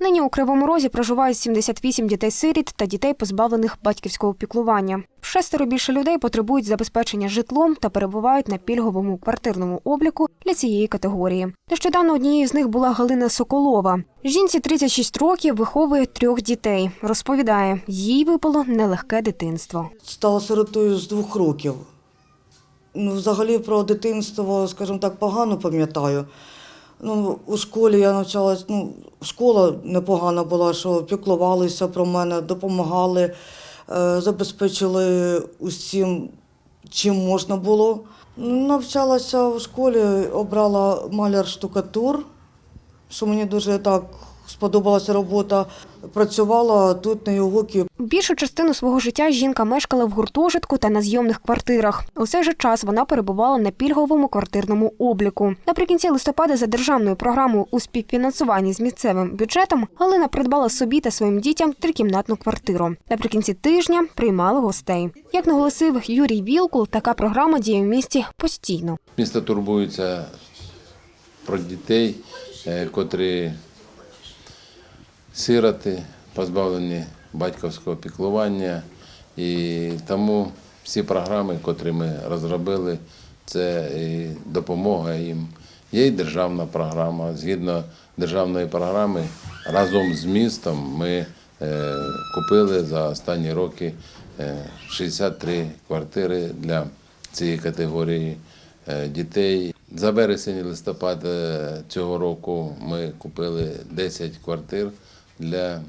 Нині у Кривому Розі проживають 78 дітей-сиріт та дітей, позбавлених батьківського піклування. Шестеро більше людей потребують забезпечення житлом та перебувають на пільговому квартирному обліку для цієї категорії. Нещодавно однією з них була Галина Соколова. Жінці 36 років виховує трьох дітей. Розповідає, їй випало нелегке дитинство. Стала сиротою з двох років. Ну, взагалі про дитинство, скажімо так, погано пам'ятаю. Ну, у школі я навчалась, ну, школа непогана була, що піклувалися про мене, допомагали, е, забезпечили усім, чим можна було. Навчалася в школі, обрала маляр штукатур, що мені дуже так сподобалася робота. Працювала тут на Югокі Більшу частину свого життя жінка мешкала в гуртожитку та на зйомних квартирах. У цей же час вона перебувала на пільговому квартирному обліку. Наприкінці листопада за державною програмою у співфінансуванні з місцевим бюджетом Галина придбала собі та своїм дітям трикімнатну квартиру. Наприкінці тижня приймали гостей. Як наголосив Юрій Вілкул, така програма діє в місті постійно. Місто турбується про дітей, е, котрі сироти, позбавлені батьківського піклування. І тому всі програми, котрі ми розробили, це і допомога їм. Є і державна програма. Згідно державної програми, разом з містом ми е, купили за останні роки е, 63 квартири для цієї категорії е, дітей. За вересень і листопад е, цього року ми купили 10 квартир для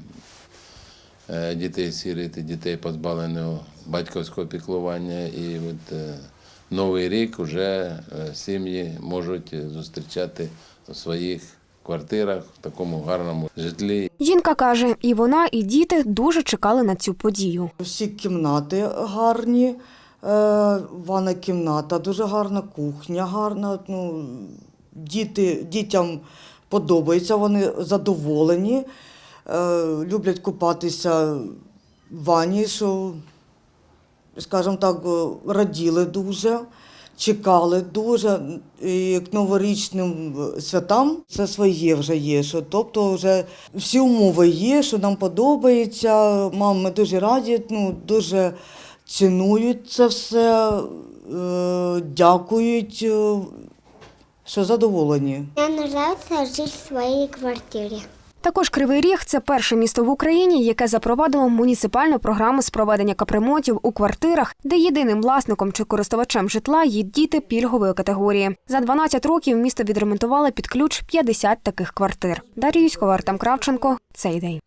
е, дітей сиріт і дітей позбавленого батьківського піклування. І от е, новий рік вже е, сім'ї можуть зустрічати у своїх квартирах в такому гарному житлі. Жінка каже, і вона, і діти дуже чекали на цю подію. Всі кімнати гарні, е, ванна кімната, дуже гарна кухня, гарна. Ну, діти, дітям подобається, вони задоволені, люблять купатися в ванні, що, скажімо так, е, раділи дуже. Чекали дуже і к новорічним святам це своє вже є. Що, тобто вже всі умови є, що нам подобається. Мам, ми дуже раді, ну, дуже цінують це все, е, дякують, е, що задоволені. Мне нравится жить в своей квартире. Також Кривий Ріг це перше місто в Україні, яке запровадило муніципальну програму з проведення капремонтів у квартирах, де єдиним власником чи користувачем житла є діти пільгової категорії. За 12 років місто відремонтувало під ключ 50 таких квартир. Дар'я Юськова, Артем Кравченко. Цей день.